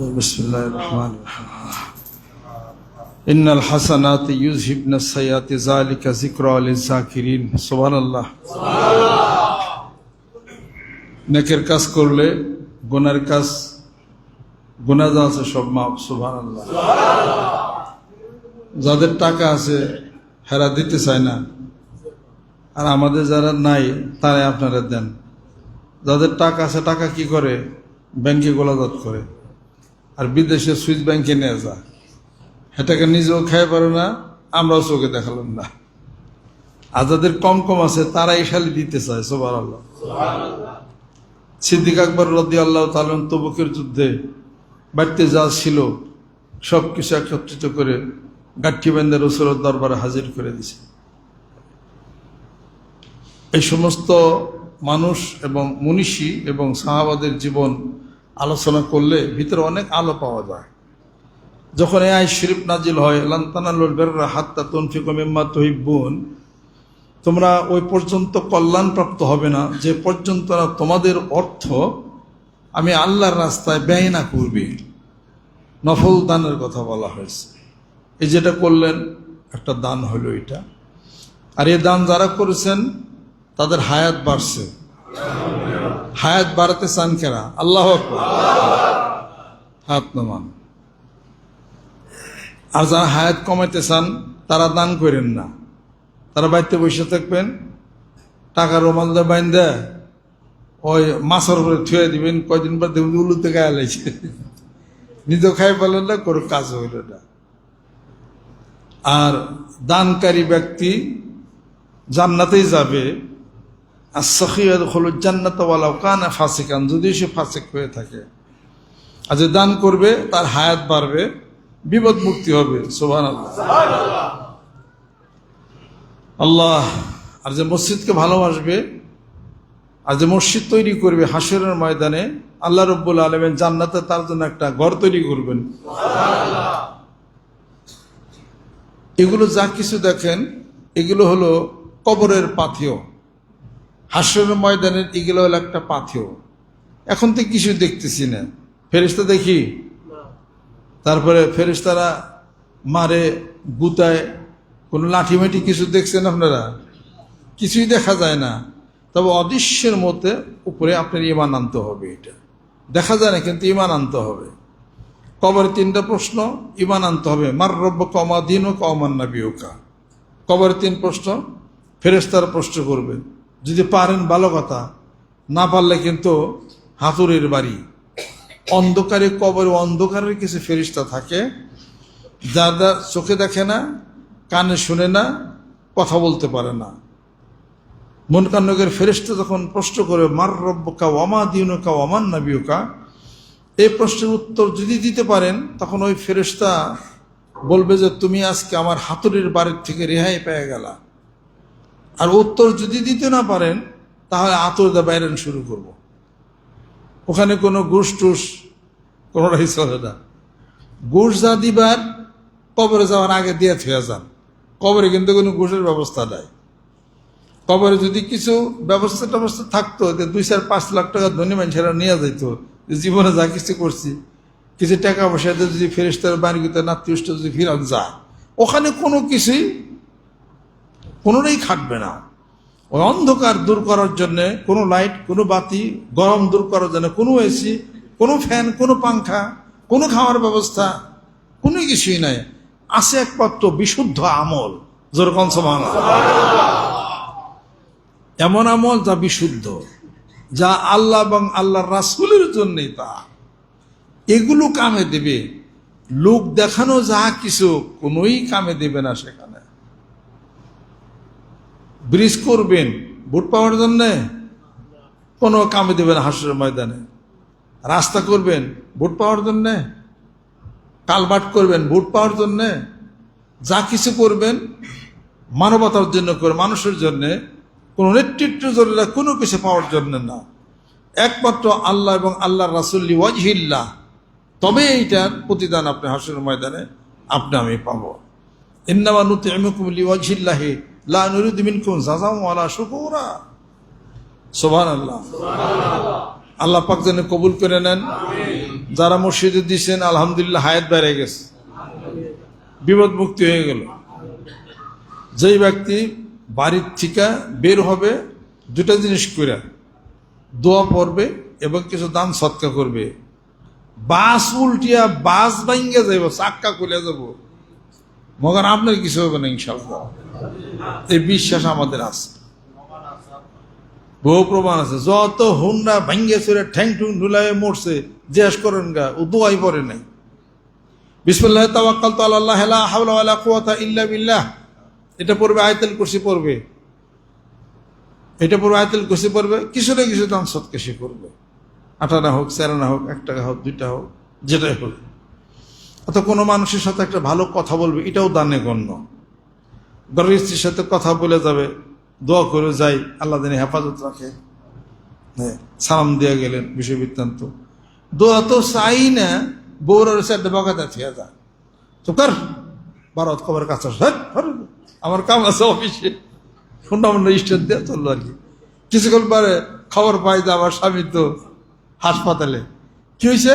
بسم الله الرحمن الرحيم إن الحسنات يذهبن السيئات ذلك ذكرى للذاكرين سبحان الله নেকের কাজ করলে গুনার কাজ গুনা যা আছে সব মাপ সুবহান আল্লাহ যাদের টাকা আছে হেরা দিতে চায় না আর আমাদের যারা নাই তারাই আপনারা দেন যাদের টাকা আছে টাকা কি করে ব্যাংকে গোলাজাত করে আর বিদেশে সুইস ব্যাংকে নিয়ে যায় এটাকে নিজেও খাই পারে না, আমরাও চোখে দেখালাম না। আর যাদের কম কম আছে, তারাই শালি দিতে চায় সোবার আল্লাহ সিদ্দিক আকবর রদি আল্লাহ তালন তবুকের যুদ্ধে বাড়িতে যা ছিল সব কিছু একত্রিত করে গাঠি বেঁধে রসুরের দরবারে হাজির করে দিছে। এই সমস্ত মানুষ এবং মনীষী এবং সাহাবাদের জীবন আলোচনা করলে ভিতরে অনেক আলো পাওয়া যায়। যখন এ আই শরীফ নাজিল হয় লান্তানালুল বেররা হাত্তা তনফিকম ইম্মা তহিবুন তোমরা ওই পর্যন্ত কল্যাণ প্রাপ্ত হবে না। যে পর্যন্ত না তোমাদের অর্থ আমি আল্লাহর রাস্তায় ব্যয় না করবে। নফল দানের কথা বলা হয়েছে। এই যেটা করলেন, একটা দান হলো এটা। আর এই দান যারা করেছেন, তাদের হায়াত বাড়ছে। হায়াত বাড়াতে চান কেনা আল্লাহ। হাত নমান। আর যারা হায়াত কমাইতে চান, তারা দান করেন না। তারা বাড়িতে বসে থাকবেন, টাকা রোমাল দিয়ে বাইন দেয় ওই মাছের উপরে থুয়ে দিবেন, কয়দিন পর দেখবেন উলুতে গায়ে লাগছে নিজেও খাই পেলেন না, কোনো কাজ হইল না। আর দানকারী ব্যক্তি জান্নাতেই যাবে। আর সখিয়াদ হল জান্নাতওয়ালাও কানা ফাসিকান যদি সে ফাসিক হয়ে থাকে। আর যে দান করবে, তার হায়াত বাড়বে, বিপদ মুক্তি হবে সোভান আল্লাহ আল্লাহ আর যে মসজিদকে ভালোবাসবে, আর যে মসজিদ তৈরি করবে হাসরের ময়দানে, আল্লাহ রব্বুল আলমেন জান্নাতে তার জন্য একটা ঘর তৈরি করবেন। এগুলো যা কিছু দেখেন, এগুলো হলো কবরের পাথেয়। হাসরের ময়দানের এগুলো হলো একটা পাথেয়। এখন তো কিছু দেখতেছি না। ফেরিস্তা দেখি? তারপরে ফেরিস্তারা মারে, গুতায়, কোনো লাঠিমাটি কিছু দেখছেন আপনারা? কিছুই দেখা যায় না। তবে অদৃশ্যের মধ্যে উপরে আপনার ইমান আনতে হবে এটা। দেখা যায় না, কিন্তু ইমান আনতে হবে। কবরে তিনটা প্রশ্ন ইমান আনতে হবে। মার রব্য কমা দিন ও কমান না বিয়োকা কবরে তিন প্রশ্ন ফেরেস্তার প্রশ্ন করবেন। যদি পারেন ভালো কথা, না পারলে কিন্তু হাতুরের বাড়ি। অন্ধকারে কবরে অন্ধকারের কিছু ফেরিস্তা থাকে যারা চোখে দেখে না, কানে শুনে না, কথা বলতে পারে না। মন কান্নকের ফেরিস্তা যখন প্রশ্ন করে, মার রব্বকা ওয়ামা দিনুকা ওয়ামান নাবিউকা? এই প্রশ্নের উত্তর যদি দিতে পারেন, তখন ওই ফেরিস্তা বলবে যে, তুমি আজকে আমার হাতুড়ির বাড়ির থেকে রেহাই পেয়ে গেলা। আর উত্তর যদি দিতে না পারেন, তাহলে আতর দা বাইরেন শুরু করব। ওখানে কোনো ঘুষ টুস কোনোটাই চলে না। ঘুষ যা দিবার, কবরে যাওয়ার আগে দিয়ে থুয়ে যান। কবরে কিন্তু কোনো ঘুষের ব্যবস্থা নাই। কবরে যদি কিছু ব্যবস্থা ট্যবস্থা থাকতো, যে দুই চার পাঁচ লাখ টাকা ধনী মানুষেরা নিয়ে যাইতো, যে জীবনে যা কিছু করছি, কিছু টাকা পয়সা দিয়ে যদি ফেরিস্তার বাড়িতে নাত্মীয় যদি ফিরান যায়, ওখানে কোনো কিছুই কোনোটাই খাটবে না। ওই অন্ধকার দূর করার জন্যে কোনো লাইট কোনো বাতি, গরম দূর করার জন্য কোনো এসি কোনো ফ্যান কোনো পাংখা, কোনো খাওয়ার ব্যবস্থা, কোনো কিছুই নাই। আছে একমাত্র বিশুদ্ধ আমল, যেরকম সমান। এমন আমল যা বিশুদ্ধ, যা আল্লাহ এবং আল্লাহর রাসুলের জন্যই তা। এগুলো কামে দেবে। লোক দেখানো যা কিছু, কোনোই কামে দেবে না সেখানে। ব্রিজ করবেন, ভোট পাওয়ার জন্য? কোনো কামে দেবেন না হাসরের ময়দানে। রাস্তা করবেন, ভোট পাওয়ার জন্য? কালবাট করবেন, ভোট পাওয়ার জন্য? যা কিছু করবেন, মানবতার জন্য করে, মানুষের জন্য, কোনো নেতৃত্ব জন্য কোনো কিছু পাওয়ার জন্য না। একমাত্র আল্লাহ এবং আল্লাহ রাসুল্লি ওয়াজহিল্লাহ তবে এইটার প্রতিদান আপনি হাসুর ময়দানে, আপনি আমি পাবো। ইন্নামা নুতে এমকুমলি ওয়াজহিল্লাহি লা নুরিদ মিনকুম জাজাম ওয়ালা শুকুরা সুবহানাল্লাহ। আল্লাহ পাক যেন কবুল করে নেন। যারা মসজিদে দিচ্ছেন আলহামদুলিল্লাহ হায়াত বেড়ে গেছে। বিপদ মুক্তি হয়ে গেল। যেই ব্যক্তি বাড়ির থেকে বের হবে দুটা জিনিস করে দোয়া পড়বে এবং কিছু দান সৎকা করবে। বাস উল্টিয়া বাস ভাঙ্গে যাইব চাক্কা খুলে যাব। মগর আপনার কিছু হবে না ইনশাল্লাহ এই বিশ্বাস আমাদের আছে। বহু প্রমাণ আছে। যত হুন্ডা ভাঙ্গে চুরে ঠ্যাং ঠুং ঢুলায় মরছে জিজ্ঞেস করেন গা, ও দোয়াই পরে নাই। বিসমুল্লাহ তাওয়াক্কাল তো আল্লাহ লা হাওলা ওয়ালা কুওয়াতা ইল্লা বিল্লাহ। এটা পড়বে আয়াতুল কুরসি পড়বে। এটা পড়বে আয়াতুল কুরসি পড়বে। কিছু না কিছু দান সৎকে সে করবে। আঠানা হোক চেরানা হোক এক টাকা হোক, দুইটা হোক, যেটাই হোক। অথবা কোনো মানুষের সাথে একটা ভালো কথা বলবে, এটাও দানে গণ্য। ঘরের স্ত্রীর সাথে কথা বলে যাবে দোয়া করে যাই আল্লাহ দিনে হেফাজত রাখে। হ্যাঁ, সালাম দিয়ে গেলেন বিষয় দোয়া তো চাই না বৌরার সাথে বগাতে থেকে যা তো কর ভারত খবর কাছে হ্যাঁ, আমার কাম আছে অফিসে। সুন্দর স্টেট দিয়ে চলল আর কি। কিছুক্ষণ পরে খবর পাই যে আমার স্বামী তো হাসপাতালে। কি হয়েছে?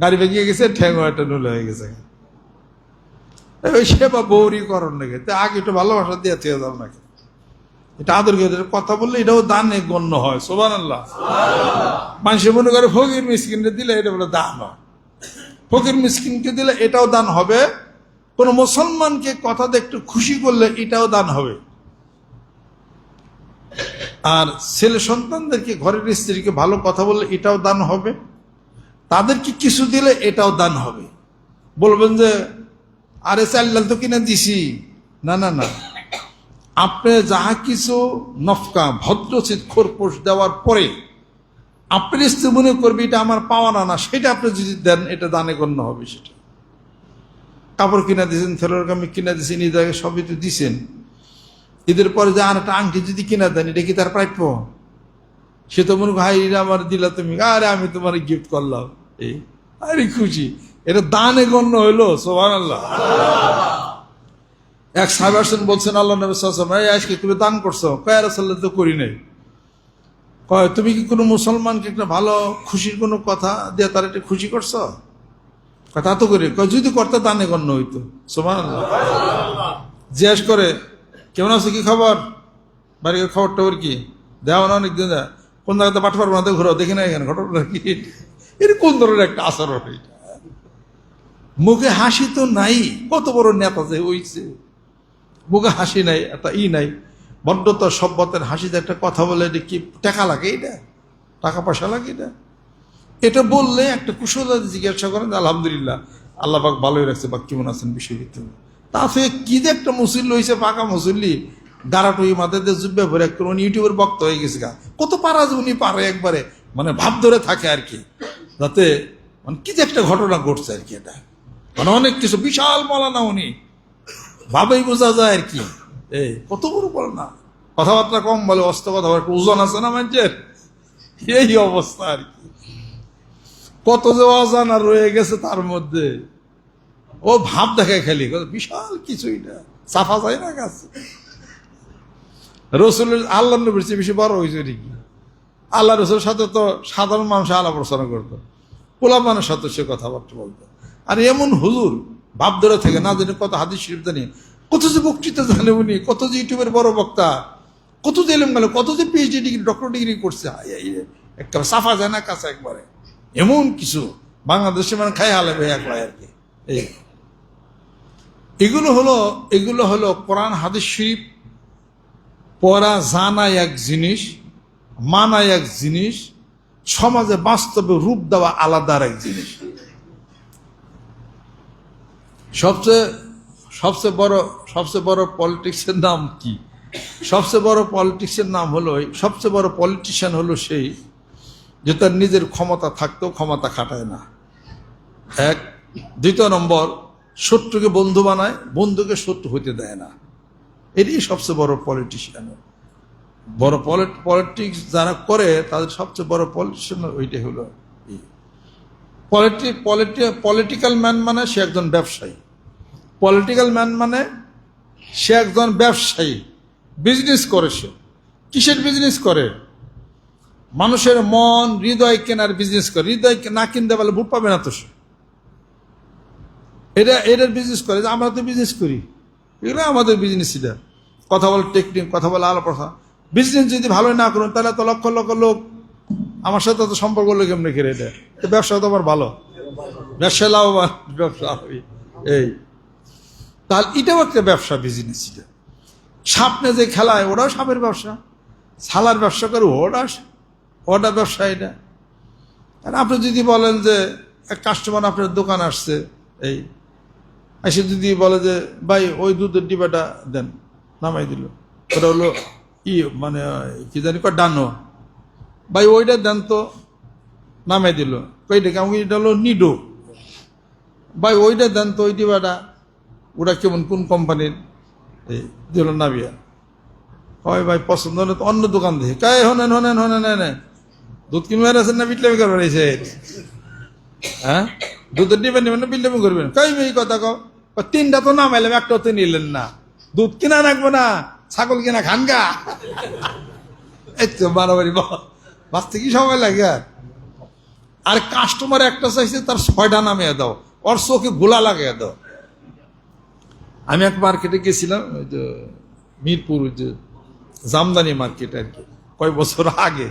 গাড়ি ভেঙে গেছে ঠ্যাঙ্গো একটা নুলে হয়ে গেছে। ওই সেবা বৌরি করণ নাকি? তা আগে একটু ভালোবাসা দিয়ে থেকে দাও নাকি? এটা আদর করে কথা বললে এটাও দানে গণ্য হয় সোবান আল্লাহ মানুষের মনে করে ফকির মিসকিনকে দিলে এটা বলে দান হয়। ফকির মিসকিনকে দিলে এটাও দান হবে। কোন মুসলমানকে কথাতে একটু খুশি করলে এটাও দান হবে। আর ছেলে সন্তানদেরকে ঘরের স্ত্রীকে ভালো কথা বললে এটাও দান হবে। তাদেরকে কিছু দিলে এটাও দান হবে। বলবেন যে আরে চাল্লাল তো কিনা দিছি। না না না। আপনি যাহা কিছু নফকা, ভদ্র ভদ্রচিত খোরপোষ দেওয়ার পরে আপনি স্ত্রী মনে করবে এটা আমার পাওয়া না না, সেটা আপনি যদি দেন, এটা দানে গণ্য হবে সেটা। কাপড় কিনা দিয়েছেন থেলোর কামি কিনা দিয়েছেন আগে সবই তো দিছেন ঈদের পরে যে আর একটা আংটি যদি কিনা দেন, এটা কি তার প্রাপ্য? সে তো মনে ভাই আমার দিলা তুমি। আরে, আমি তোমার গিফট করলাম। এই, আরে খুশি। এটা দানে গণ্য হইল সোহান আল্লাহ এক সাহেব বলছেন আল্লাহ নবী সাল্লাম এই আজকে তুমি দান করছ। কয় সাল্লাহ তো করি নাই। কয় তুমি কি কোনো মুসলমানকে একটা ভালো খুশির কোনো কথা দিয়ে তার একটা খুশি করছ? কয়, তা করি। কয় যদি করতে দানে গণ্য হইতো। সোমান জিজ্ঞেস করে কেমন আছে? কি খবর? বাড়ির খবর টবর কি? দেওয়া না অনেক দিন কোন জায়গাতে পাঠ পারব না ঘুরো দেখি না এখানে ঘটনা কি? এটা কোন ধরনের একটা আচরণ এটা? মুখে হাসি তো নাই। কত বড় নেতা যে হইছে। মুখে হাসি নাই, একটা ই নাই। বড্ডত সভ্যতের হাসিতে একটা কথা বলে, এটা কি টাকা লাগে এটা? টাকা পয়সা লাগে এটা? এটা বললে একটা কুশল জিজ্ঞাসা করেন, আলহামদুলিল্লাহ, আল্লাহ পাক ভালোই রাখছে, বা কেমন আছেন বিশ্ববিদ্যালয় তাতে কি যে একটা মুসল্লি হয়েছে পাকা মুসল্লি। গাড়াটুই মাথায় দিয়ে জুব্বে ভরে একটা উনি ইউটিউবের বক্ত হয়ে গেছে গা। কত পারা উনি পারে একবারে মানে ভাব ধরে থাকে আর কি। যাতে মানে কি যে একটা ঘটনা ঘটছে আর কি এটা। মানে অনেক কিছু, বিশাল মলানা উনি। ভাবেই বোঝা যায় আর কি। এই, কত বড় বলে না কথাবার্তা কম বলে, অস্ত কথা ওজন আছে না মানুষের? এই অবস্থা আর কি। কত যে অজানা রয়ে গেছে তার মধ্যে। ও ভাব দেখে খেলি বিশাল কিছু এটা। সাফা যায় না গাছ রসুলের আল্লাহ নবীর চেয়ে বেশি বড় হয়েছে নাকি আল্লাহ রসুলের সাথে তো সাধারণ মানুষ আলাপ আলোচনা করতো। পোলা মানুষ সাথে সে কথাবার্তা বলতো। আর এমন হুজুর ভাব ধরে থেকে, না জানি কত হাদিস শরীফ জানি, কত যে বক্তৃতা জানে উনি, কত যে ইউটিউবের বড় বক্তা, কত যে এলেম গেল, কত যে পিএইচডি ডিগ্রি ডক্টর ডিগ্রি করছে একটা সাফা যায় না কাছে একবারে। এমন কিছু, বাংলাদেশে মানে খাই হালাবে একলাই আর কি। এগুলো হলো এগুলো হলো কোরআন, হাদিস শরীফ, পড়া জানা এক জিনিস, মানা এক জিনিস, সমাজে বাস্তবে রূপ দেওয়া আলাদা আর এক জিনিস। সবচেয়ে সবচেয়ে বড় সবচেয়ে বড় পলিটিক্সের নাম কি? সবচেয়ে বড় পলিটিক্সের নাম হলো সবচেয়ে বড় পলিটিশিয়ান হলো সেই যে তার নিজের ক্ষমতা থাকতেও ক্ষমতা খাটায় না। এক। দ্বিতীয় নম্বর, শত্রুকে বন্ধু বানায়, বন্ধুকে শত্রু হইতে দেয় না। এটাই সবচেয়ে বড় পলিটিশিয়ান বড় পলিটিক্স যারা করে, তাদের সবচেয়ে বড় পলিটিশিয়ান ওইটাই হলো পলিটি পলিটিক্যাল ম্যান মানে সে একজন ব্যবসায়ী। পলিটিক্যাল ম্যান মানে সে একজন ব্যবসায়ী। বিজনেস করে সে। কিসের বিজনেস করে? মানুষের মন, হৃদয় কেনার বিজনেস করে। হৃদয় না কিনতে পারলে ভোট পাবে না তো সে। এটা এটার বিজনেস করে যে আমরা তো বিজনেস করি। এগুলো আমাদের বিজনেস এটা কথা বল টেকনিক কথা বলে আলো কথা বিজনেস যদি ভালো না করুন, তাহলে তো লক্ষ লক্ষ লোক আমার সাথে তো সম্পর্ক লোক কেমনি এটা? তো ব্যবসা তো আমার ভালো। ব্যবসা লাভবান, ব্যবসা এই। তাহলে এটাও একটা ব্যবসা বিজনেস এটা। সাপনে যে খেলায় ওরাও সাপের ব্যবসা। ছালার ব্যবসা করে ওরা ওটা ব্যবসা এটা। আর আপনি যদি বলেন যে, এক কাস্টমার আপনার দোকান আসছে, এই। এসে যদি বলে যে, ভাই, ওই দুধের ডিবাটা দেন। নামাই দিল। ওটা হলো ই মানে কি জানি ডানো ভাই ওইটা দেন তো নামাই দিল। কইটা কেমন এটা হলো নিডো। ভাই ওইটা দেন তো ওই ডিবাটা ওটা কেমন, কোন কোম্পানির? এই, দিল নাবিয়া। হয় ভাই, পছন্দ হলে তো অন্য দোকান দেখে। কায় হনেন হনেন হনেন হনেন। দুধ কিনবার আছেন না, বিটলামি করবেন এই হ্যাঁ? দুধের নেবেন নেবেন না, বিটলামি করবেন। কই এই কথা কও। তিনটা তো নামাইলাম একটা তো নিলেন না। দুধ কিনা রাখব না, ছাগল কিনা খান গা। এই তো বাড়াবাড়ি বাঁচতে কি সময় লাগে? আর আর কাস্টমার একটা চাইছে, তার ছয়টা নামিয়ে দাও। ওর চোখে গোলা লাগিয়ে দাও। আমি এক মার্কেটে গেছিলাম, ওই যে মিরপুর, ওই যে জামদানি মার্কেট আর কি কয় বছর আগে।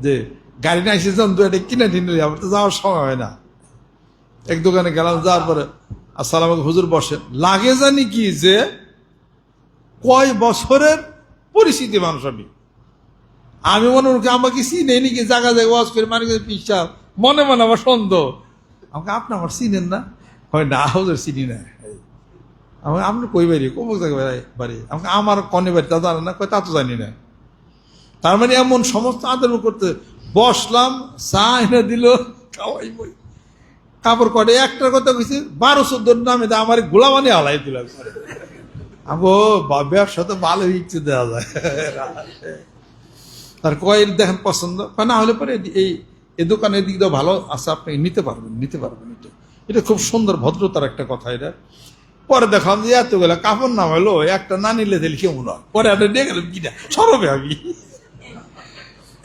যে গাড়ি না এসে যান দু একটা কিনে নিলে, আমার তো যাওয়ার সময় হয় না। এক দোকানে গেলাম, যাওয়ার পরে আসসালাম হুজুর বসেন। লাগে জানি কি যে, কয় বছরের পরিস্থিতি মানুষ আমি। আমি মনে করি আমাকে চিনে নাকি জায়গা জায়গা ওয়াজ করে মানে পিসা মনে মনে আমার সন্দেহ। আমাকে আপনি আমার চিনেন না? হয় না, হুজুর চিনি না। আমি আপনি কই বাড়ি? কোন জায়গায় বাড়ি? আমাকে আমার কনে বাড়ি, তা জানে না? কয়, তা তো জানি না। তার মানে এমন সমস্ত আদর করতে বসলাম, চা এনে দিল, খাওয়াই বই। কাপড় কটে, একটার কথা কইছে, বারো চোদ্দ নামে আমার গোলা মানে হালাই দিল আমো ব্যবসা তো ভালো ইচ্ছে দেওয়া যায়। তার কয়েল দেখেন পছন্দ। না হলে পরে এই এ দোকানের দিক দিয়ে ভালো আছে, আপনি নিতে পারবেন নিতে পারবেন এটা। এটা খুব সুন্দর, ভদ্রতার একটা কথা এটা। পরে দেখলাম যে এতগুলো কাপড় নাম হলো একটা না নিলে দিলে কেমন হয়? পরে একটা নিয়ে গেলাম কিনা সরবে আমি।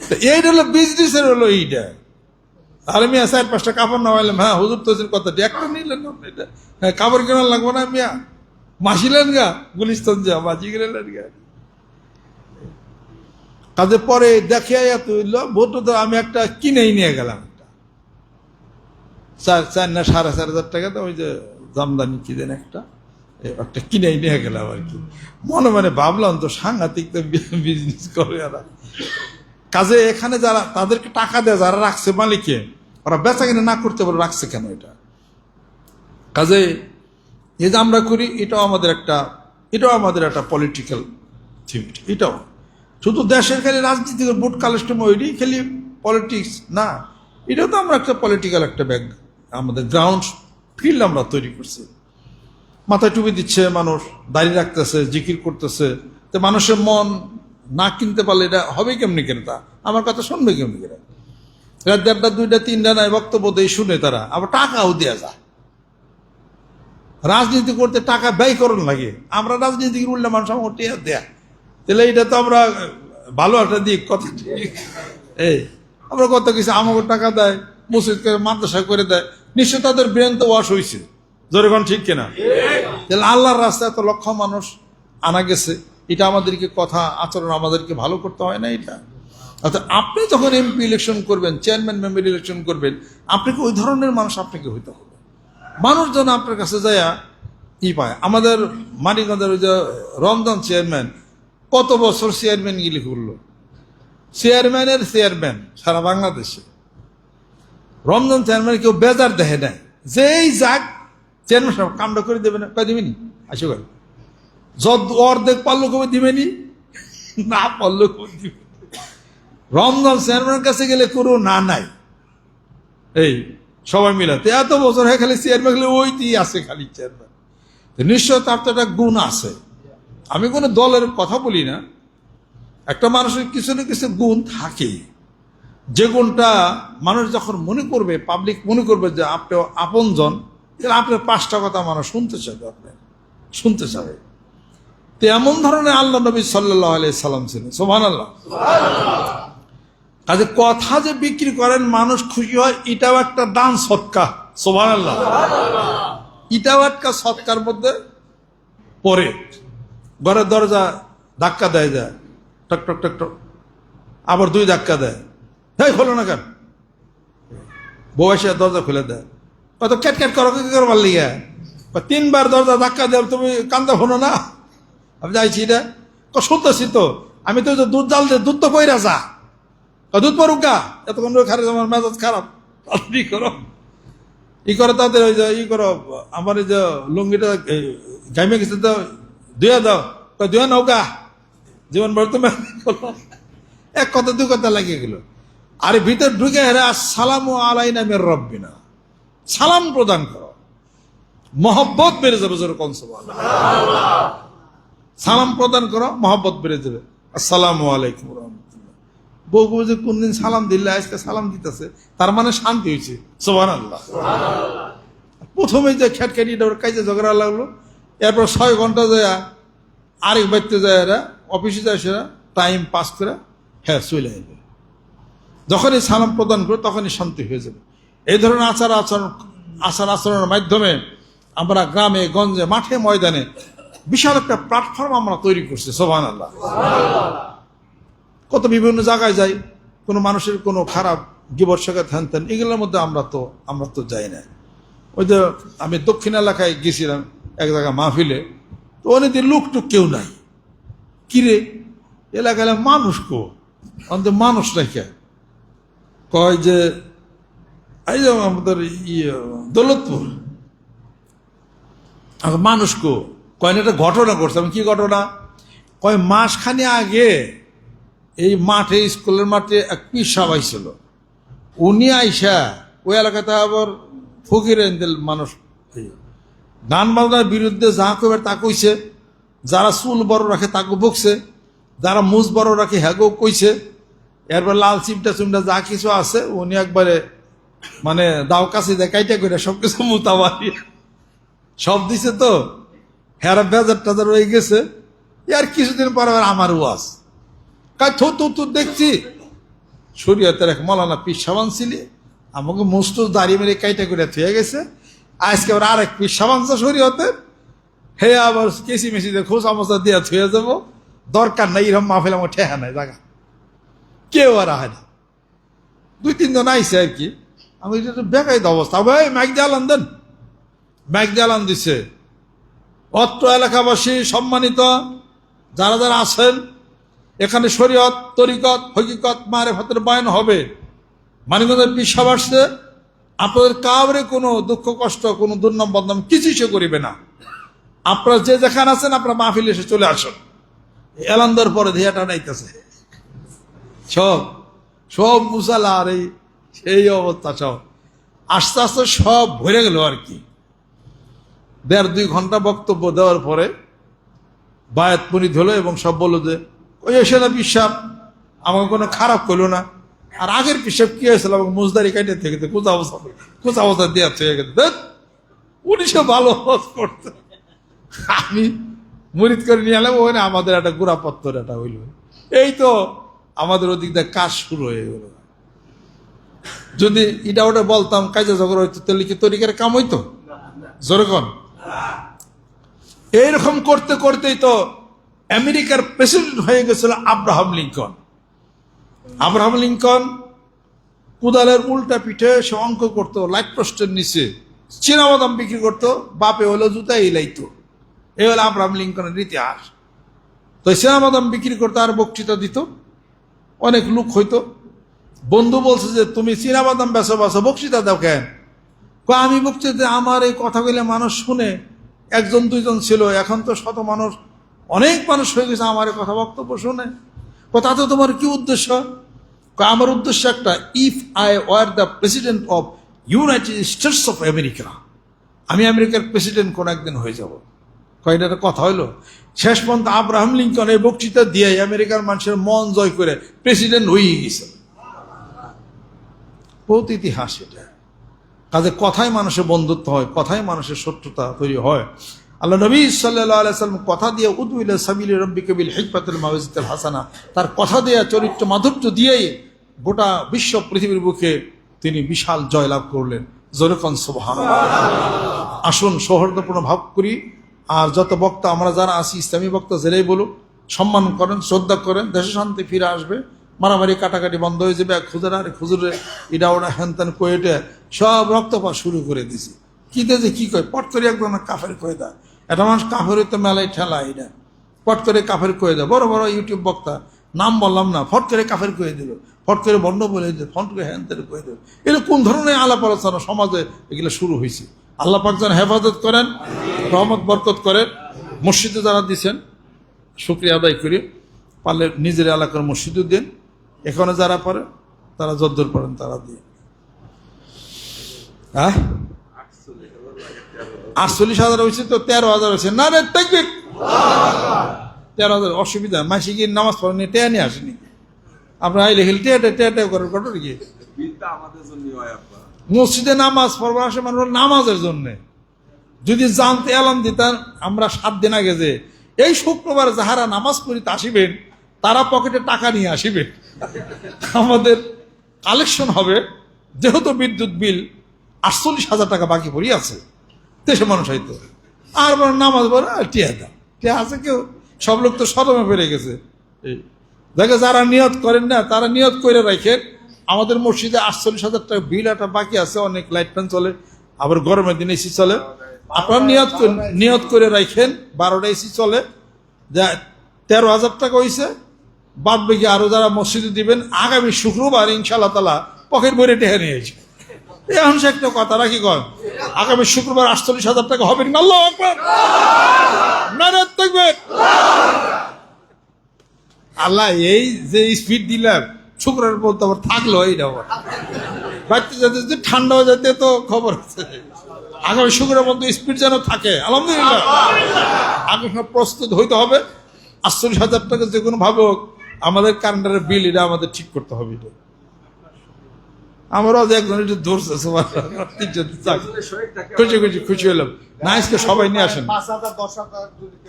তো এইটা হলো বিজনেসের হলো এইটা। আর মিয়া, চার, পাঁচটা কাপড় নামাইলাম হ্যাঁ হুজুর তোজের কথা একটা নিলেন এটা। হ্যাঁ কাপড় কেনা লাগবো না মিয়া। মাসিলেন গা গুলিস্তান যা মাঝি গেলেন গা কাজে পরে দেখে এত হইল তো আমি একটা কিনেই নিয়ে গেলাম চার চার না সাড়ে চার হাজার টাকা তো ওই যে জামদানি কি দেন একটা একটা কিনেই নিয়ে গেলাম আর কি। মনে মনে ভাবলাম তো সাংঘাতিক তো বিজনেস করে এরা। কাজে এখানে যারা, তাদেরকে টাকা দেয় যারা রাখছে মালিকে, ওরা বেচা কিনে না করতে পারে, রাখছে কেন এটা? কাজে এই যে আমরা করি, এটাও আমাদের একটা এটাও আমাদের একটা পলিটিক্যাল থিমিটি এটাও। শুধু দেশের খালি রাজনীতি ভোট কালেকশন ওইটি খালি পলিটিক্স না। এটাও তো আমরা একটা পলিটিক্যাল একটা ব্যাগ আমাদের গ্রাউন্ড ফিল্ড আমরা তৈরি করছি। মাথায় টুপি দিচ্ছে মানুষ দাঁড়িয়ে রাখতেছে, জিকির করতেছে, তো মানুষের মন না কিনতে পারলে এটা হবে কেমনি কেন তা? আমার কথা শুনবে কেমনি কেন? রাত দেড়টা, দুইটা, তিনটা নাই, বক্তব্য দেয় শুনে তারা, আবার টাকাও দেওয়া যায়। রাজনীতি করতে টাকা ব্যয় করুন লাগে, আমরা রাজনীতি উল্লে মানুষ আমার দেয়া। তাহলে এটা তো আমরা ভালো একটা দিক, কথা ঠিক। এই, আমরা কত কিছু আমাকে টাকা দেয়, মসজিদ করে, মাদ্রাসা করে দেয়, নিশ্চয় তাদের ব্রেন ওয়াশ হয়েছে জোরেখন ঠিক কিনা? তাহলে আল্লাহর রাস্তায় এত লক্ষ মানুষ আনা গেছে, এটা আমাদেরকে কথা, আচরণ আমাদেরকে ভালো করতে হয় না এটা? অর্থাৎ আপনি যখন এমপি ইলেকশন করবেন চেয়ারম্যান মেম্বার ইলেকশন করবেন আপনাকে ওই ধরনের মানুষ আপনাকে হইতে হবে? মানুষ যেন আপনার কাছে যায় ই পায়। আমাদের মানিকগঞ্জের ওই যে রমজান চেয়ারম্যান কত বছর চেয়ারম্যান গিলি করল? চেয়ারম্যানের চেয়ারম্যান সারা বাংলাদেশে। রমজান চেয়ারম্যান কেউ বেজার দেখে নেয় যেই যাক, চেয়ারম্যান সাহেব কামটা করে দেবে না। কয়, দিবেনি? আসো গেল যদ অর্ধেক পারল কবে দিবেনি? না পারল কবে দিবে রমজান চেয়ারম্যানের কাছে গেলে করো না নাই। এই, সবাই মিলাতে এত বছর হয়ে খালি চেয়ারম্যান খালি ওইটি আছে খালি চেয়ারম্যান। নিশ্চয় তার তো একটা গুণ আছে। আমি কোনো দলের কথা বলি না। একটা মানুষের কিছু না কিছু গুণ থাকে যে গুণটা মানুষ যখন মনে করবে পাবলিক মনে করবে যে আপনি আপনজন আপনার পাঁচটা কথা মানুষ শুনতে চাবে আপনার শুনতে চাবে তো এমন ধরনের আল্লাহ নবী সাল্লাহ আলিয়া সাল্লাম ছিলেন সোমান আল্লাহ কাজে কথা যে বিক্রি করেন, মানুষ খুশি হয়, এটাও একটা দান সৎকা সোভান আল্লাহ এটাও একটা সৎকার মধ্যে পড়ে। ঘরের দরজা ধাক্কা দেয় যায়। টক টক টক টক। আবার দুই ধাক্কা দেয়। হ্যাঁ খোলো না কেন? বউ এসে দরজা খুলে দেয়। কত ক্যাট ক্যাট করো, কি করবার লিগে? তিনবার দরজা ধাক্কা দেব তুমি কান্দা শোনো না? আমি যাইছি ক শুনতেছি তো। আমি তো দুধ জাল দিয়ে দুধ তো কইরা যা। দুধ পড়ুক গা? এতক্ষণ খারাপ আমার মেজাজ খারাপ। ই করো? ই করো তাদের ওই যে, ই করো, আমার এই যে লুঙ্গিটা গাইমে গেছে তো ধুয়ে দাও। ধুয়ে গা। জীবন ভর তুমি এক কথা, দু কথা লাগিয়ে গেল। আরে ভিতর ঢুকে হেরে সালাম আলাই নামের রব্বিনা। সালাম প্রদান করো। মহব্বত বেড়ে যাবে জোর সালাম প্রদান করো, মহব্বত বেড়ে যাবে। আসসালামু আলাইকুম রহমতুল্লাহ। বউ বউ যে কোনদিন সালাম দিলে, আজকে সালাম দিতেছে, তার মানে শান্তি হয়েছে। সোহান আল্লাহ প্রথমে যে ওর কাজে ঝগড়া লাগল। এরপর ছয় ঘণ্টা যায়, আরেক বাড়িতে যায় এরা অফিসে যায় সেরা টাইম পাস করে হ্যাঁ চলে যাবে যখনই সালাম প্রদান করবে তখনই শান্তি হয়ে যাবে। এই ধরনের আচার আচরণ, আচার আচরণের মাধ্যমে আমরা গ্রামে, গঞ্জে, মাঠে, ময়দানে বিশাল একটা প্ল্যাটফর্ম আমরা তৈরি করছি সোভান আল্লাহ কত বিভিন্ন জায়গায় যাই, কোনো মানুষের কোনো খারাপ গিবর শেখা ধ্যান ত্যান এগুলোর মধ্যে আমরা তো আমরা তো যাই না। ওই যে আমি দক্ষিণ এলাকায় গেছিলাম এক জায়গায় মাহফিলে, তো অনেকদিন লোক টুক কেউ নাই। কিরে এলাকায় মানুষ কো? আমাদের মানুষ রেখে কয় যে, এই যে আমাদের ইয়ে দৌলতপুর। মানুষ কো? কয় একটা ঘটনা করছে। আমি কি ঘটনা? কয়, মাসখানি আগে এই মাঠে, স্কুলের মাঠে এক পিসা পাইছিল উনি আইসা, ওই এলাকাতে আবার ফকির মানুষ গান বাজনার বিরুদ্ধে যা কবে তা কইছে, যারা চুল বড় রাখে তাকে বকছে, যারা মুজ বড় রাখে হ্যাগো কইছে, এরপর লাল চিমটা চিমটা যা কিছু আছে, উনি একবারে মানে দাও কাছে দেখাইটা করে সব কিছু মুতাবারি সব দিছে তো হেরা বেজার টাজার হয়ে গেছে। আর কিছুদিন পর আবার আমার ওয়াজ। কাজ থু দেখছি, শরীয়তের এক মলানা পিস সাবান ছিলি, আমাকে মস্ত দাড়ি মেরে কাইটা করে থুয়ে গেছে। আজকে আবার আরেক পিস সাবান শরীয়তের হে আবার কেসি মেসি দিয়ে খোঁজ আমসা দিয়ে থুয়ে যাব। দরকার নাই, এরকম মাহফিল আমার ঠেহা নাই জায়গা কেউ আর হয় না। দুই তিনজন আইসে আর কি। আমি এটা বেকায়িত অবস্থা। ভাই ম্যাক জ্বালান দেন। ম্যাক জ্বালান দিছে। অত্র এলাকাবাসী সম্মানিত, যারা যারা আছেন, এখানে শরীয়ত, তরিকত, হকিকত মারে ফাতের বয়ান হবে। মানিকগঞ্জের পিসাব আসছে। আপনাদের কাউরে কোনো দুঃখ, কষ্ট, কোনো দুর্নাম, বদনাম কিছু সে করিবে না। আপনারা যে যেখানে আছেন, আপনারা মাহফিল এসে চলে আসুন। এলান্দার পরে ধিয়াটা নাইতেছে সব সব মুসালা আর এই সেই অবস্থা সব। আস্তে আস্তে সব ভরে গেল আর কি। দেড় দুই ঘণ্টা বক্তব্য দেওয়ার পরে বায়াত পরিত হলো এবং সব বলল যে, ওই এসে না পিসাব আমাকে কোনো খারাপ করল না। আর আগের পিসাব কি হয়েছিল? আমাকে মুজদারি কাটে থেকে কোথা অবস্থা কোথা অবস্থা দেওয়া থেকে গেছে। দেখ উনিশে ভালো করতে আমি মুরিদ করে নিয়ে এলাম, ওখানে আমাদের একটা গোড়াপত্তর একটা হইল। এই তো আমাদের ওদিক দিয়ে কাজ শুরু হয়ে গেল। যদি এটা ওটা বলতাম, কাজে ঝগড়া হইতো, তাহলে কি তরিকার কাম হইতো? যেরকম এইরকম করতে করতেই তো আমেরিকার প্রেসিডেন্ট হয়ে গেছিল আব্রাহাম লিঙ্কন। আব্রাহাম লিঙ্কন কুদালের উল্টা পিঠে সে অঙ্ক করতো, লাইট পোস্টের নিচে। চীনাবাদাম বিক্রি করতো, বাপে হলো জুতা ইলাইতো। এই হলো আব্রাহাম লিঙ্কনের ইতিহাস। তো চীনাবাদাম বিক্রি করতো আর বক্তৃতা দিত? অনেক লোক হইতো। বন্ধু বলছে যে, তুমি চীনাবাদাম বেসো বেসো বক্তৃতা দাও কেন? আমি বক্তৃতা আমার এই কথাগুলো মানুষ শুনে একজন, দুইজন ছিল, এখন তো শত মানুষ, অনেক মানুষ হয়ে গেছে, আমার কথা বক্তব্য শুনে। কথা তো তোমার কি উদ্দেশ্য? আমার উদ্দেশ্য একটা if I were the president of United States of America আমি আমেরিকার প্রেসিডেন্ট কোন একদিন হয়ে যাব। কয়টা একটা কথা হইল? শেষ পর্যন্ত আব্রাহাম লিঙ্কন এই বক্তৃতা দিয়ে আমেরিকার মানুষের মন জয় করে প্রেসিডেন্ট হয়ে গেছে। বহুত ইতিহাস এটা। কাজে কথায় মানুষের বন্ধুত্ব হয় কথায় মানুষের শত্রুতা তৈরি হয়। আল্লাহ নবী আলাইসাল্লাম কথা দিয়ে উদুল সাবিল রব্বি কবিল হিকমাতুল মাওয়াজিতুল হাসানা। তার কথা দেয়া, চরিত্র মাধুর্য দিয়েই গোটা বিশ্ব পৃথিবীর বুকে তিনি বিশাল জয়লাভ করলেন। জোরকন সুবহান আসুন, সৌহার্দ্যপূর্ণ ভাব করি। আর যত বক্তা আমরা যারা আছি, ইসলামী বক্তা জেলেই বলুক, সম্মান করেন, শ্রদ্ধা করেন, দেশে শান্তি ফিরে আসবে, মারামারি কাটাকাটি বন্ধ হয়ে যাবে আর খুচরা আর খুচরে এটা ওটা হ্যান ত্যান কয়েটে সব রক্তপাত শুরু করে দিছি কি যে কি কয়? পট করে একদম কাফের কয়ে দেয়। এটা মানুষ কাফের তো মেলায় ঠেলা এটা। ফট করে কাফের কয়ে দেয়, বড় বড় ইউটিউব বক্তা, নাম বললাম না। ফট করে কাফের কয়ে দিল, ফট করে বন্ধ বলে দিল, ফট করে হ্যান ত্যান কয়ে দিল। এগুলো কোন ধরনের আলাপ আলোচনা সমাজে এগুলো শুরু হয়েছে আল্লাহ পাক যেন হেফাজত করেন, রহমত, বরকত করেন, মসজিদে যারা দিছেন, শুক্রিয়া আদায় করি, পারলে নিজের এলাকার মসজিদও দেন, এখানে যারা পারে, তারা যদ্দূর পারেন, তারা দিয়ে হ্যাঁ আটচল্লিশ হাজার হয়েছে তো তেরো হাজার হয়েছে। না রে দেখবি তেরো হাজার অসুবিধা। মাসি গিয়ে নামাজ পড়েনি টেয়া নিয়ে আসেনি। আপনার আইলে হেল টেয়া টেয়া টেয়া করার কথা কি মসজিদে নামাজ পড়বার আসে মানুষ নামাজের জন্য। যদি জানতে এলাম দিতাম আমরা সাত দিন আগে যে এই শুক্রবার যাহারা নামাজ পড়িতে আসিবেন তারা পকেটে টাকা নিয়ে আসিবেন। আমাদের কালেকশন হবে যেহেতু বিদ্যুৎ বিল আটচল্লিশ হাজার টাকা বাকি পড়ি আছে দেশে মানুষ হয়তো আর বলে নামাজ পড়ে, টিয়া দাও টিয়া আছে কেউ? সব লোক তো সদমে পেরে গেছে। এই, দেখে যারা নিয়ত করেন না, তারা নিয়ত করে রাখেন, আমাদের মসজিদে আটচল্লিশ হাজার টাকা বিল একটা বাকি আছে, অনেক লাইট ফ্যান চলে, আবার গরমের দিন এসি চলে। আপনার নিয়ত নিয়ত করে রাখেন, বারোটা এসি চলে। যা, তেরো হাজার টাকা হয়েছে বাদ বাকি আরও যারা মসজিদে দিবেন, আগামী শুক্রবার ইনশাল্লাহ তালা পকেট ভরে টেহে নিয়েছে এখন সে একটা কথা রাখি আগামী শুক্রবার আটচল্লিশ হাজার টাকা হবে না আল্লাহ আল্লাহ, এই যে স্পিড দিলাম, শুক্রবার বলতে আবার থাকল, এইটা আবার। যাতে যে ঠান্ডা হয়ে যেতে তো খবর আছে। আগামী শুক্রবার মধ্যে স্পিড যেন থাকে। আলহামদুলিল্লাহ। আগে প্রস্তুত হইতে হবে। আটচল্লিশ হাজার টাকা যে কোনো ভাবে হোক, আমাদের কারেন্টারের বিল এটা আমাদের ঠিক করতে হবে। এটা আমারও আজ একজন একটু ধরছে খুশি খুশি খুশি হলাম না আজকে সবাই নিয়ে আসেন।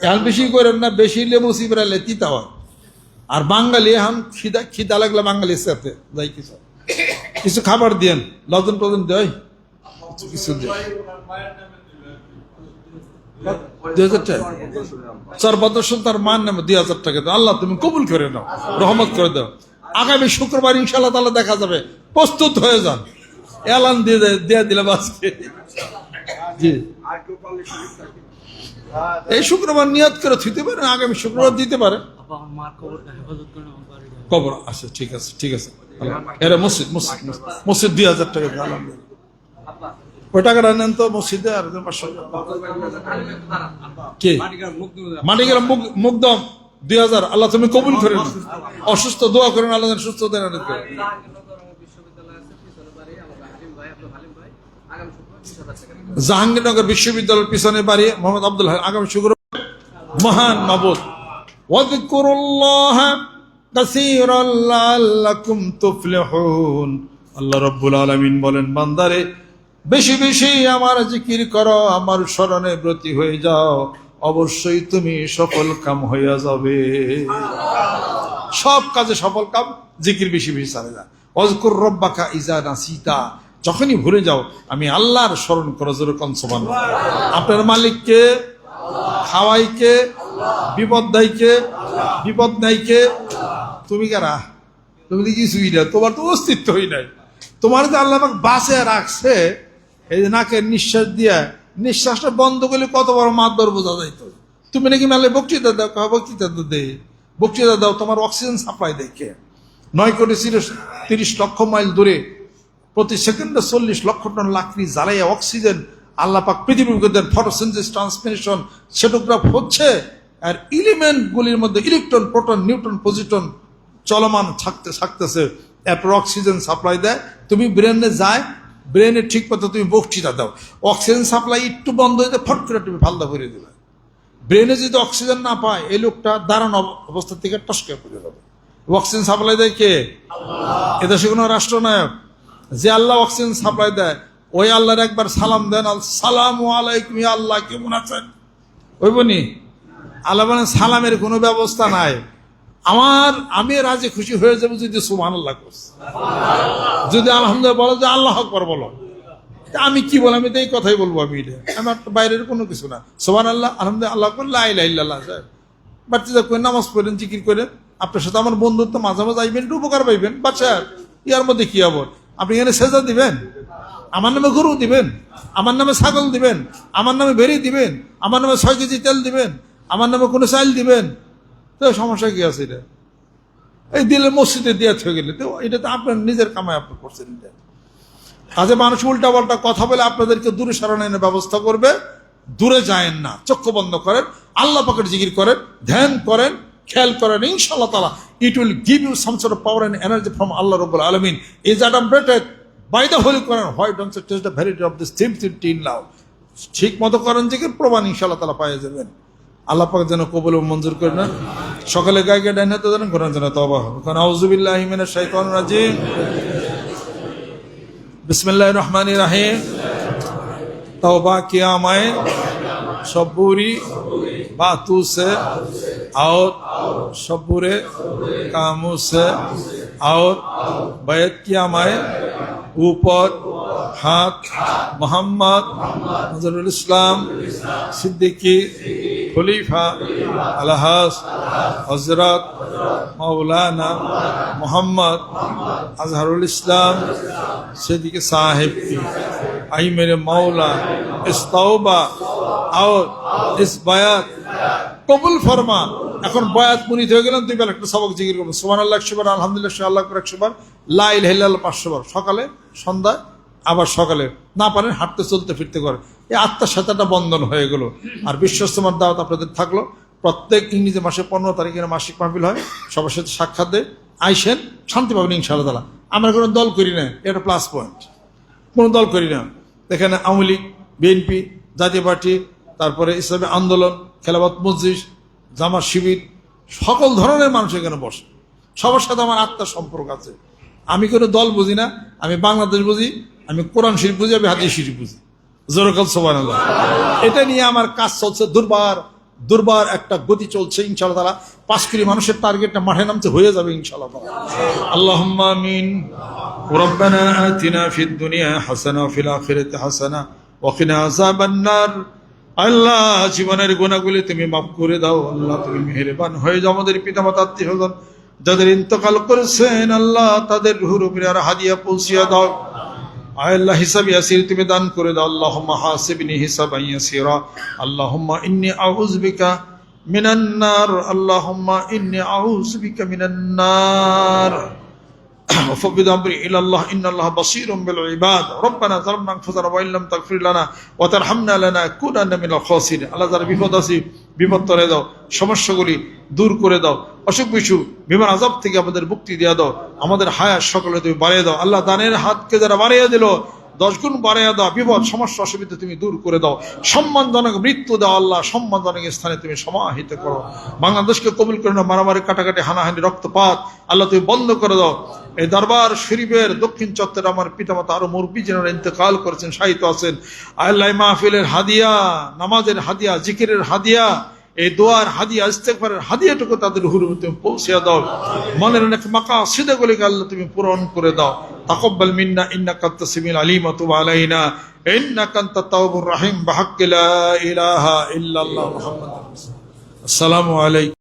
এখন বেশি করেন না বেশি লেবু সিবরালে তিতা হয়। আর বাঙালি এখন খিদা খিদা লাগলে বাঙালির সাথে যাই কিছু। কিছু খাবার দিয়েন লজন টজন দেয়? কিছু কিছু দুই হাজার টাকা। চার বদর্শন তার মান নামে দুই হাজার টাকা দাও আল্লাহ তুমি কবুল করে নাও রহমত করে দাও। আগামী শুক্রবার ইনশাল্লাহ তাহলে দেখা যাবে। প্রস্তুত হয়ে যান। এলান দিয়ে দিয়ে দিলাম আজকে। জি। এই শুক্রবার নিয়ত করে থুইতে পারেন আগামী শুক্রবার দিতে পারে? কবর আছে ঠিক আছে ঠিক আছে। এরা মসজিদ মসজিদ মসজিদ। দুই হাজার টাকা আলহামদুলিল্লাহ। ওই টাকাটা নেন তো মসজিদে আর কি মাটি গেলাম মুখ মুখ দম দুই হাজার। আল্লাহ তুমি কবুল করে অসুস্থ দোয়া করেন আল্লাহ সুস্থ দেন আনন্দ করেন। জাহাঙ্গীরনগর বিশ্ববিদ্যালয়ের পিছনে বাড়ি মোহাম্মদ আব্দুল আগামী শুক্র মহান আলামিন বলেন বেশি বেশি আমার জিকির করো, আমার স্মরণে ব্রতী হয়ে যাও। অবশ্যই তুমি সফল কাম হইয়া যাবে। সব কাজে সফল কাম, জিকির বেশি বেশি চালে না। অজকুর রব্বাকা ইজা নাসিতা। যখনই ভুলে যাও, আমি আল্লাহর স্মরণ করো যেরকম সমান আপনার মালিককে, খাওয়াইকে, বিপদ দাইকে, বিপদ নাইকে, তুমি কে কারা? তুমি কিছুই না, তোমার তো অস্তিত্বই নাই। তোমার যে আল্লাহ বাসে রাখছে, এই যে নাকের নিঃশ্বাস দিয়া, নিঃশ্বাসটা বন্ধ করলে কত বড় মাতবর বোঝা যাইতো। তুমি নাকি মেলে বক্তৃতা দাও বক্তৃতা তো দে বক্তৃতা দাও, তোমার অক্সিজেন সাপ্লাই দেখে নয় কোটি তিরিশ লক্ষ মাইল দূরে প্রতি সেকেন্ডে চল্লিশ লক্ষ টন লাকড়ি জ্বালাইয়া অক্সিজেন আল্লাহ পাক পৃথিবীকে দেন ফটোসিনথেসিস, ট্রান্সমিশন সেটোগ্রাফ হচ্ছে, আর এলিমেন্ট গুলির মধ্যে ইলেকট্রন, প্রোটন, নিউট্রন, পজিটন চলমান থাকতে, থাকতেছে। এরপর অক্সিজেন সাপ্লাই দেয়। তুমি ব্রেনে যায়, ব্রেনে ঠিক মতো তুমি বক্তৃতা দাও। অক্সিজেন সাপ্লাই একটু বন্ধ হয়ে যায় ফট করে তুমি ফালদা করে দেবে। ব্রেনে যদি অক্সিজেন না পায়, এই লোকটা অব- অবস্থা থেকে টসকে পড়ে যাবে। অক্সিজেন সাপ্লাই দেয় কে? এদেশে কোনো রাষ্ট্রনায়ক। যে আল্লাহ অক্সিজেন সাপ্লাই দেয়, ওই আল্লাহর একবার সালাম দেন সালাম আলাইকুম আল্লাহ, কেমন আছেন? ওই বনি, আল্লাহ বলেন, সালামের কোনো ব্যবস্থা নাই। আমার, আমি রাজি খুশি হয়ে যাব যদি সুমান আল্লাহ করছে যদি আলহামদুলিল্লাহ বলো যে আল্লাহ আকবর বলো। আমি কি বললাম? আমি তো এই কথাই বলব আমি এটা। আমার বাইরের কোনো কিছু না। সোমান আল্লাহ আলহামদুলিল্লাহ, আল্লাহ করলে আইলা ইল্লাল্লাহ সাহেব বাচ্চারা করে নামাজ পড়েন, জিকির করেন। আপনার সাথে আমার বন্ধুত্ব মাঝে মাঝে আইবেন, একটু উপকার পাইবেন বাচ্চা ইয়ার মধ্যে কি আবার আপনি এখানে সেজা দিবেন, আমার নামে গরু দিবেন, আমার নামে ছাগল দিবেন, আমার নামে বেরি দিবেন, আমার নামে ছয় কেজি তেল দিবেন, আমার নামে কোনো চাইল দিবেন। তো সমস্যা কি আছে এটা? এই দিলে মসজিদে দিয়ে হয়ে গেলে, তো এটা তো আপনার নিজের কামায় আপনি করছেন এটা। কাজে মানুষ উল্টা পাল্টা কথা বলে আপনাদেরকে দূরে সরানোর ব্যবস্থা করবে, দূরে যায়েন না, চক্ষু বন্ধ করেন, আল্লাহ পাকের জিকির করেন, ধ্যান করেন খেয়াল করেন ইনশাল্লাহ তালা it will give you some sort of power and energy from আল্লাহ রব আলমিন। Is adumbrated by the holy Quran white dance test the variety of this theme তিন নাও ঠিক মতো করেন যে প্রমাণ ইনশাল্লাহ তালা পাইয়ে যাবেন। আল্লাহ পাক যেন কবল মঞ্জুর করে না। সকালে গায়ে ডাইন হাতে যেন ঘোরান যেন তবা কারণ আউজুবিল্লাহ হিমিনের শাইতান রাজিম। বিসমিল্লাহ রহমান রাহিম। তওবা আমায় সব্বুরি বা তুসে, আওর সব্বুরে কামুসে, আওর বয়কিয়ামায় উপর, হাত, মোহাম্মদ নজরুল ইসলাম, সিদ্দিকি, খলিফা, আলহাস হজরত মৌলানা মোহাম্মদ আজহারুল ইসলাম, সিদ্দিকি সাহেব আই মেরে মৌলা ইস্তৌবা আওর ইস বয়াত। কবুল ফরমা। এখন বয়াত মুনিত হয়ে গেলেন তুই একটা সবক জিগির করব। সুমান আল্লাহ একশোবার আলহামদুলিল্লাহ আল্লাহ একশোবার লাইল হেলাল পাঁচশোবার সকালে, সন্ধ্যায়, আবার সকালে। না পারেন, হাঁটতে, চলতে, ফিরতে করে। এই আত্মার সাথে একটা বন্ধন হয়ে গেল। আর বিশ্বস্তমার দাওয়াত আপনাদের থাকল। প্রত্যেক ইংরেজি মাসে পনেরো তারিখের মাসিক মাহফিল হয়, সবার সাথে সাক্ষাৎ দেয়। আইসেন, শান্তি পাবেন ইনশাআল্লাহ তালা আমরা কোনো দল করি না, এটা প্লাস পয়েন্ট কোনো দল করি না। এখানে Awami League, BNP, Jatiya party তারপরে ইসলামী আন্দোলন খেলাবাদ মসজিদ জামাত শিবির সকল ধরনের মানুষ এখানে বসে সবার সাথে আমার আত্মার সম্পর্ক আছে আমি কোনো দল বুঝি না আমি বাংলাদেশ বুঝি আমি কোরআন শরীফ বুঝি আমি হাদিস শরীফ বুঝি জোরকাল সোবান এটা নিয়ে আমার কাজ চলছে দুর্বার দুর্বার একটা গতি চলছে ইনশাআল্লাহ তালা পাঁচ কোটি মানুষের টার্গেটটা মাঠে নামতে হয়ে যাবে ইনশাআল্লাহ তালা আল্লাহ আমিন ربنا آتنا في الدنيا حسنة وفي الآخرة حسنة وقنا عذاب النار আল্লাহ, জীবনের গুণাগুলি তুমি মাফ করে দাও। আল্লাহ, তুমি মেহেরবান হয়ে যাও আমাদের পিতা মাতা আত্মীয় স্বজন যাদের ইন্তকাল করেছেন আল্লাহ, তাদের রুহুর উপরে আর হাদিয়া পৌঁছিয়া দাও। আল্লাহ, হিসাব ইয়াসির তুমি দান করে দাও। আল্লাহুম্মা হাসিবনি হিসাবান ইয়াসিরা। আল্লাহুম্মা ইন্নী আউযু বিকা মিনান নার। আল্লাহুম্মা ইন্নী আউযু বিকা মিনান নার। وفوض امري الى الله ان الله بصير بالعباد ربنا ظلمنا انفسنا وان لم تغفر لنا وترحمنا لنكونن من الخاسرين আল্লাহ যারা বিপদ আছে বিপদ তরে দাও সমস্যাগুলি দূর করে দাও অসুখ বিসুখ বিমান আজাব থেকে আমাদের মুক্তি দিয়ে দাও আমাদের হায়াত সকলে তুমি বাড়িয়ে দাও আল্লাহ দানের হাতকে যারা বাড়িয়ে দিল দশ গুণ বাড়াইয়া দাও, বিপদ, সমস্যা, অসুবিধা তুমি দূর করে দাও। সম্মানজনক মৃত্যু দাও আল্লাহ, সম্মানজনক স্থানে তুমি সমাহিত করো। বাংলাদেশকে কবুল করে নাও, মারামারি, কাটাকাটি, হানাহানি, রক্তপাত, আল্লাহ তুমি বন্ধ করে দাও। এই দরবার শরীফের দক্ষিণ চত্বরে আমার পিতামাতা আরও মুরব্বী যেনারা ইন্তেকাল করেছেন সাহিত্য আছেন। আল্লাহ মাহফিলের হাদিয়া, নামাজের হাদিয়া, জিকিরের হাদিয়া এই দোয়ার হাদিয়া ইস্তেকবারের হাদিয়াটুকু তাদের হুরুমে তুমি পৌঁছে দাও। মনের অনেক মাকা সিদেগুলিকে আল্লাহ তুমি পূরণ করে দাও। তাকব্বাল মিন্না ইন্না কান্তা সিমিল আলিম তুব আলাইনা। ইন্না কান্তা তাওয়াবুর রাহিম বাহাক্কিলা ইলাহা ইল্লাল্লাহ আসসালামু আলাইকুম।